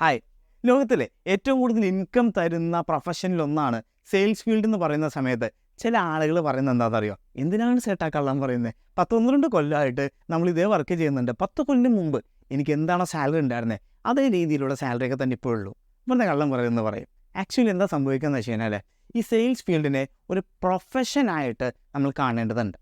Hi ലോകത്തിലെ ഏറ്റവും കൂടുതൽ ഇൻകം തരുന്ന പ്രൊഫഷനിലൊന്നാണ് സെയിൽസ് ഫീൽഡ് എന്ന് പറയുന്ന സമയത്ത് ചില ആളുകൾ പറയുന്നത് എന്താണെന്നറിയോ? എന്തിനാണ് സേട്ടാ കള്ളം പറയുന്നത് പത്ത് പന്ത്രണ്ട് കൊല്ലമായിട്ട് നമ്മൾ ഇതേ വർക്ക് ചെയ്യുന്നുണ്ട്. പത്ത് കൊല്ലം മുമ്പ് എനിക്ക് എന്താണോ സാലറി ഉണ്ടായിരുന്നത് അതേ രീതിയിലുള്ള സാലറി ഒക്കെ തന്നെ ഇപ്പോഴുള്ളൂ വെറുതെ കള്ളം പറയുമെന്ന് പറയും. ആക്ച്വലി എന്താ സംഭവിക്കുന്നത് വെച്ച് കഴിഞ്ഞാൽ ഈ സെയിൽസ് ഫീൽഡിനെ ഒരു പ്രൊഫഷനായിട്ട് നമ്മൾ കാണേണ്ടതുണ്ട്.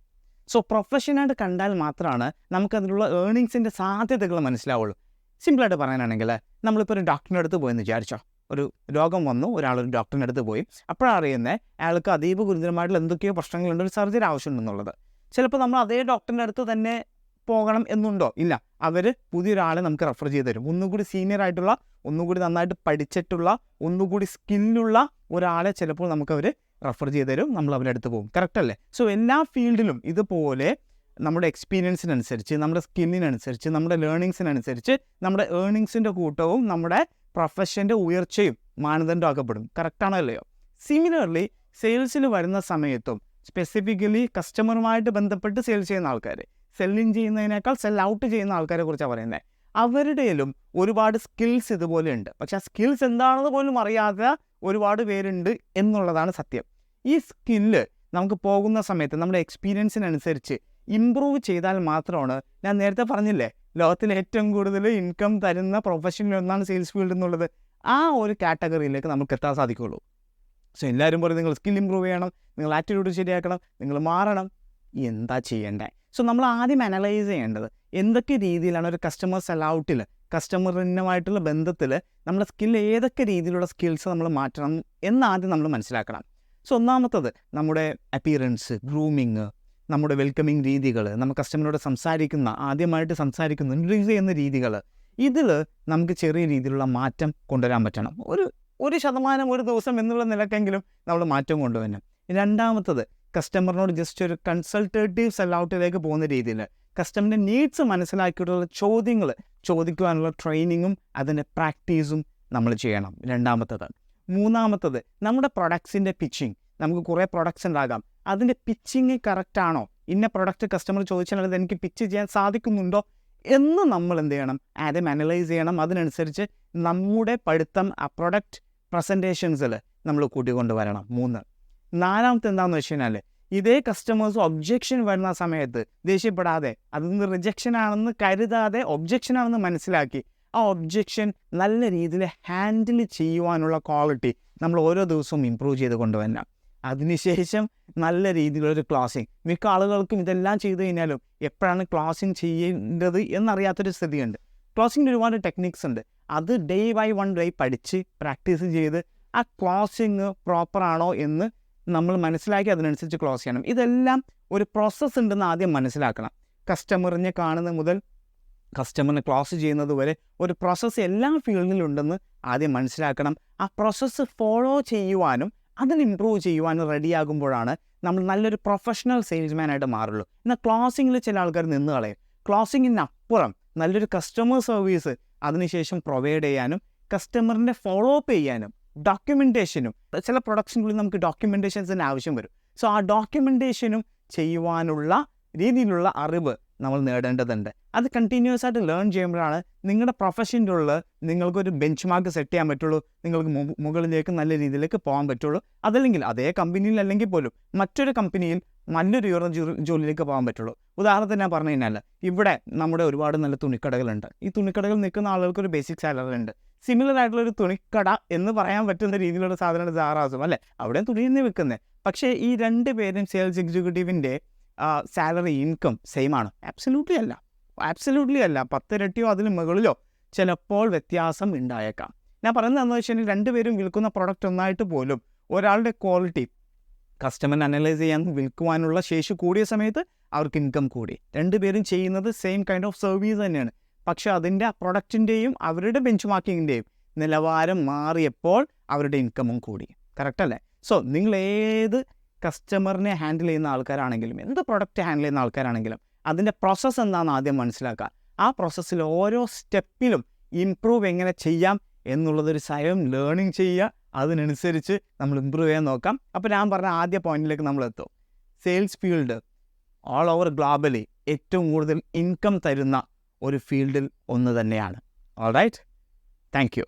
സോ പ്രൊഫഷനായിട്ട് കണ്ടാൽ മാത്രമാണ് നമുക്കതിലുള്ള ഏർണിങ്സിന്റെ സാധ്യതകൾ മനസ്സിലാവുള്ളൂ. സിമ്പിളായിട്ട് പറയാനാണെങ്കിൽ നമ്മളിപ്പോൾ ഒരു ഡോക്ടറിന്റെ അടുത്ത് പോയെന്ന് വിചാരിച്ചോ. ഒരു രോഗം വന്നു ഒരാൾ ഒരു ഡോക്ടറിന്റെ അടുത്ത് പോയി. അപ്പോഴറിയുന്നത് അയാൾക്ക് അതീവ ഗുരുതരമായിട്ടുള്ള എന്തൊക്കെയോ പ്രശ്നങ്ങളുണ്ട് ഒരു സർജറി ആവശ്യമുണ്ടെന്നുള്ളത്. ചിലപ്പോൾ നമ്മൾ അതേ ഡോക്ടറിന്റെ അടുത്ത് തന്നെ പോകണം എന്നുണ്ടോ? ഇല്ല. അവർ പുതിയൊരാളെ നമുക്ക് റെഫർ ചെയ്ത് തരും. ഒന്നുകൂടി സീനിയർ ആയിട്ടുള്ള ഒന്നുകൂടി നന്നായിട്ട് പഠിച്ചിട്ടുള്ള ഒന്നുകൂടി സ്കില്ലുള്ള ഒരാളെ ചിലപ്പോൾ നമുക്ക് അവർ റെഫർ ചെയ്ത് തരും. നമ്മൾ അവരുടെ അടുത്ത് പോകും. കറക്റ്റ് അല്ലേ? സോ എല്ലാ ഫീൽഡിലും ഇതുപോലെ നമ്മുടെ എക്സ്പീരിയൻസിനനുസരിച്ച് നമ്മുടെ സ്കില്ലിനനുസരിച്ച് നമ്മുടെ ലേണിങ്സിനനുസരിച്ച് നമ്മുടെ ഏർണിങ്സിന്റെ കൂട്ടവും നമ്മുടെ പ്രൊഫഷന്റെ ഉയർച്ചയും മാനദണ്ഡമാക്കപ്പെടും കറക്റ്റാണോ അല്ലയോ സിമിലർലി സെയിൽസിൽ വരുന്ന സമയത്തും സ്പെസിഫിക്കലി കസ്റ്റമറുമായിട്ട് ബന്ധപ്പെട്ട് സെയിൽ ചെയ്യുന്ന ആൾക്കാർ സെല്ലിങ് ചെയ്യുന്നതിനേക്കാൾ സെൽ ഔട്ട് ചെയ്യുന്ന ആൾക്കാരെ കുറിച്ചാണ് പറയുന്നത് അവരുടെയിലും ഒരുപാട് സ്കിൽസ് ഇതുപോലെ ഉണ്ട് പക്ഷെ ആ സ്കിൽസ് എന്താണെന്ന് പോലും അറിയാത്ത ഒരുപാട് പേരുണ്ട് എന്നുള്ളതാണ് സത്യം. ഈ സ്കില്ല് നമുക്ക് പോകുന്ന സമയത്ത് നമ്മുടെ എക്സ്പീരിയൻസിനനുസരിച്ച് ഇമ്പ്രൂവ് ചെയ്താൽ മാത്രമാണ്. ഞാൻ നേരത്തെ പറഞ്ഞില്ലേ ലോകത്തിൽ ഏറ്റവും കൂടുതൽ ഇൻകം തരുന്ന പ്രൊഫഷനിൽ ഒന്നാണ് സെയിൽസ് ഫീൽഡ് എന്നുള്ളത്. ആ ഒരു കാറ്റഗറിയിലേക്ക് നമുക്ക് എത്താൻ സാധിക്കുള്ളൂ. സോ എല്ലാവരും പറയും നിങ്ങൾ സ്കിൽ ഇമ്പ്രൂവ് ചെയ്യണം നിങ്ങൾ ആറ്റിറ്റ്യൂഡ് ശരിയാക്കണം നിങ്ങൾ മാറണം. എന്താ ചെയ്യേണ്ടത് സോ നമ്മൾ ആദ്യം അനലൈസ് ചെയ്യേണ്ടത് എന്തൊക്കെ രീതിയിലാണ് ഒരു കസ്റ്റമർ സെലൗട്ടിൽ കസ്റ്റമറിനുമായിട്ടുള്ള ബന്ധത്തിൽ നമ്മുടെ സ്കിൽ ഏതൊക്കെ രീതിയിലുള്ള സ്കിൽസ് നമ്മൾ മാറ്റണം എന്നാദ്യം നമ്മൾ മനസ്സിലാക്കണം. സോ ഒന്നാമത്തത് നമ്മുടെ അപ്പിയറൻസ് ഗ്രൂമിങ് നമ്മുടെ വെൽക്കമിങ് രീതികൾ നമ്മൾ കസ്റ്റമറിനോട് സംസാരിക്കുന്ന ആദ്യമായിട്ട് സംസാരിക്കുന്ന ഇൻട്രൊഡ്യൂസ് ചെയ്യുന്ന രീതികൾ ഇതിൽ നമുക്ക് ചെറിയ രീതിയിലുള്ള മാറ്റം കൊണ്ടുവരാൻ പറ്റണം. ഒരു ഒരു ശതമാനം ഒരു ദിവസം എന്നുള്ള നിലക്കെങ്കിലും നമ്മൾ മാറ്റം കൊണ്ടുവരണം. രണ്ടാമത്തത് കസ്റ്റമറിനോട് ജസ്റ്റ് ഒരു കൺസൾട്ടേറ്റീവ് സെല്ലൗട്ടിലേക്ക് പോകുന്ന രീതിയിൽ കസ്റ്റമറിന്റെ നീഡ്സ് മനസ്സിലാക്കിയിട്ടുള്ള ചോദ്യങ്ങൾ ചോദിക്കുവാനുള്ള ട്രെയിനിങ്ങും അതിന്റെ പ്രാക്ടീസും നമ്മൾ ചെയ്യണം. രണ്ടാമത്തത്. മൂന്നാമത്തത് നമ്മുടെ പ്രൊഡക്ട്സിന്റെ പിച്ചിങ് നമുക്ക് കുറേ പ്രൊഡക്ട്സ് ഉണ്ടാകാം. അതിന്റെ പിച്ചിങ് കറക്റ്റ് ആണോ? ഇന്ന പ്രൊഡക്റ്റ് കസ്റ്റമർ ചോദിച്ചാൽ എനിക്ക് പിച്ച് ചെയ്യാൻ സാധിക്കുന്നുണ്ടോ? എന്ന് നമ്മൾ എന്ത് ചെയ്യണം? ആദ്യം അനലൈസ് ചെയ്യണം. അതിനനുസരിച്ച് നമ്മുടെ പഠിത്തം ആ പ്രൊഡക്റ്റ് പ്രസന്റേഷൻസിൽ നമ്മൾ കൂട്ടിക്കൊണ്ടുവരണം. മൂന്ന്. നാലാമത്തെ എന്താണെന്ന് വെച്ച് കഴിഞ്ഞാൽ ഇതേ കസ്റ്റമേഴ്സ് ഒബ്ജെക്ഷൻ വരുന്ന സമയത്ത് ദേഷ്യപ്പെടാതെ അതിൽ റിജക്ഷൻ ആണെന്ന് കരുതാതെ ഒബ്ജെക്ഷൻ ആണെന്ന് മനസ്സിലാക്കി ആ ഒബ്ജെക്ഷൻ നല്ല രീതിയിൽ ഹാൻഡിൽ ചെയ്യുവാനുള്ള ക്വാളിറ്റി നമ്മൾ ഓരോ ദിവസവും ഇമ്പ്രൂവ് ചെയ്ത് കൊണ്ടുവരണം. അതിനുശേഷം നല്ല രീതിയിലൊരു ക്ലാസിങ്. മിക്ക ആളുകൾക്കും ഇതെല്ലാം ചെയ്തു കഴിഞ്ഞാലും എപ്പോഴാണ് ക്ലാസിങ് ചെയ്യേണ്ടത് എന്നറിയാത്തൊരു സ്ഥിതിയുണ്ട്. ക്ലാസിങ്ങിന് ഒരുപാട് ടെക്നിക്സ് ഉണ്ട്. അത് ഡേ ബൈ വൺ ഡേ പഠിച്ച് പ്രാക്ടീസ് ചെയ്ത് ആ ക്ലാസിങ് പ്രോപ്പറാണോ എന്ന് നമ്മൾ മനസ്സിലാക്കി അതിനനുസരിച്ച് ക്ലോസ് ചെയ്യണം. ഇതെല്ലാം ഒരു പ്രോസസ്സ് ഉണ്ടെന്ന് ആദ്യം മനസ്സിലാക്കണം. കസ്റ്റമറിനെ കാണുന്ന മുതൽ കസ്റ്റമറിനെ ക്ലോസ് ചെയ്യുന്നത് വരെ ഒരു പ്രോസസ്സ് എല്ലാ ഫീൽഡിലുണ്ടെന്ന് ആദ്യം മനസ്സിലാക്കണം. ആ പ്രോസസ്സ് ഫോളോ ചെയ്യുവാനും അതിന് ഇമ്പ്രൂവ് ചെയ്യുവാൻ റെഡിയാകുമ്പോഴാണ് നമ്മൾ നല്ലൊരു പ്രൊഫഷണൽ സെയിൽസ്മാനായിട്ട് മാറുള്ളൂ. എന്നാൽ ക്ലോസിങ്ങിൽ ചില ആൾക്കാർ നിന്ന് കളയും. ക്ലോസിങ്ങിനപ്പുറം നല്ലൊരു കസ്റ്റമർ സർവീസ് അതിനുശേഷം പ്രൊവൈഡ് ചെയ്യാനും കസ്റ്റമറിന്റെ ഫോളോ അപ്പ് ചെയ്യാനും ഡോക്യുമെന്റേഷനും ചില പ്രൊഡക്ഷനുകളിൽ നമുക്ക് ഡോക്യുമെന്റേഷൻസിന് ആവശ്യം വരും. സോ ആ ഡോക്യുമെന്റേഷനും ചെയ്യുവാനുള്ള രീതിയിലുള്ള അറിവ് നമ്മൾ നേടേണ്ടതുണ്ട്. അത് കണ്ടിന്യൂസ് ആയിട്ട് ലേൺ ചെയ്യുമ്പോഴാണ് നിങ്ങളുടെ പ്രൊഫഷന്റെ ഉള്ള നിങ്ങൾക്കൊരു ബെഞ്ച് മാർക്ക് സെറ്റ് ചെയ്യാൻ പറ്റുള്ളൂ. നിങ്ങൾക്ക് മുകളിലേക്ക് നല്ല രീതിയിലേക്ക് പോകാൻ പറ്റുള്ളൂ. അതല്ലെങ്കിൽ അതേ കമ്പനിയിൽ അല്ലെങ്കിൽ പോലും മറ്റൊരു കമ്പനിയിൽ നല്ലൊരു ഉയർന്ന ജോലിയിലേക്ക് പോകാൻ പറ്റുള്ളൂ. ഉദാഹരണത്തിന് ഞാൻ പറഞ്ഞു കഴിഞ്ഞാൽ ഇവിടെ നമ്മുടെ ഒരുപാട് നല്ല തുണിക്കടകളുണ്ട്. ഈ തുണിക്കടകൾ നിൽക്കുന്ന ആളുകൾക്ക് ഒരു ബേസിക് സാലറി ഉണ്ട്. സിമിലർ ആയിട്ടുള്ള ഒരു തുണിക്കട എന്ന് പറയാൻ പറ്റുന്ന രീതിയിലുള്ള സാധനമാണ് സാറാസും അല്ലേ? അവിടെ തുണി തന്നെ വെക്കുന്നത് പക്ഷേ ഈ രണ്ട് പേരും സെയിൽസ് എക്സിക്യൂട്ടീവിന്റെ സാലറി ഇൻകം സെയിം ആണ്. ആബ്സല്യൂട്ട്ലി അല്ല. ആബ്സല്യൂട്ട്ലി അല്ല. പത്തിരട്ടിയോ അതിന് മുകളിലോ ചിലപ്പോൾ വ്യത്യാസം ഉണ്ടായേക്കാം. ഞാൻ പറയുന്നത് എന്താണെന്ന് വെച്ച് കഴിഞ്ഞാൽ രണ്ടുപേരും വിൽക്കുന്ന പ്രൊഡക്റ്റ് ഒന്നായിട്ട് പോലും ഒരാളുടെ ക്വാളിറ്റി കസ്റ്റമറിനെ അനലൈസ് ചെയ്യാൻ വിൽക്കുവാനുള്ള ശേഷി കൂടിയ സമയത്ത് അവർക്ക് ഇൻകം കൂടി. രണ്ടുപേരും ചെയ്യുന്നത് സെയിം കൈൻഡ് ഓഫ് സർവീസ് തന്നെയാണ്. പക്ഷേ അതിന്റെ പ്രൊഡക്റ്റിന്റെയും അവരുടെ ബെഞ്ച് മാർക്കിങ്ങിന്റെയും നിലവാരം മാറിയപ്പോൾ അവരുടെ ഇൻകമും കൂടി. കറക്റ്റ് അല്ലേ? സോ നിങ്ങൾ ഏത് കസ്റ്റമറിനെ ഹാൻഡിൽ ചെയ്യുന്ന ആൾക്കാരാണെങ്കിലും എന്ത് പ്രൊഡക്റ്റ് ഹാൻഡിൽ ചെയ്യുന്ന ആൾക്കാരാണെങ്കിലും അതിന്റെ പ്രോസസ്സ് എന്താണെന്ന് ആദ്യം മനസ്സിലാക്കുക. ആ പ്രോസസ്സിൽ ഓരോ സ്റ്റെപ്പിലും ഇമ്പ്രൂവ് എങ്ങനെ ചെയ്യാം എന്നുള്ളതൊരു സ്വയം ലേണിംഗ് ചെയ്യുക. അതിനനുസരിച്ച് നമ്മൾ ഇമ്പ്രൂവ് ചെയ്യാൻ നോക്കാം. അപ്പോൾ ഞാൻ പറഞ്ഞ ആദ്യ പോയിന്റിലേക്ക് നമ്മൾ എത്തും. Sales field all over globally ഏറ്റവും കൂടുതൽ ഇൻകം തരുന്ന ഒരു ഫീൽഡിൽ ഒന്ന് തന്നെയാണ്. All right thank you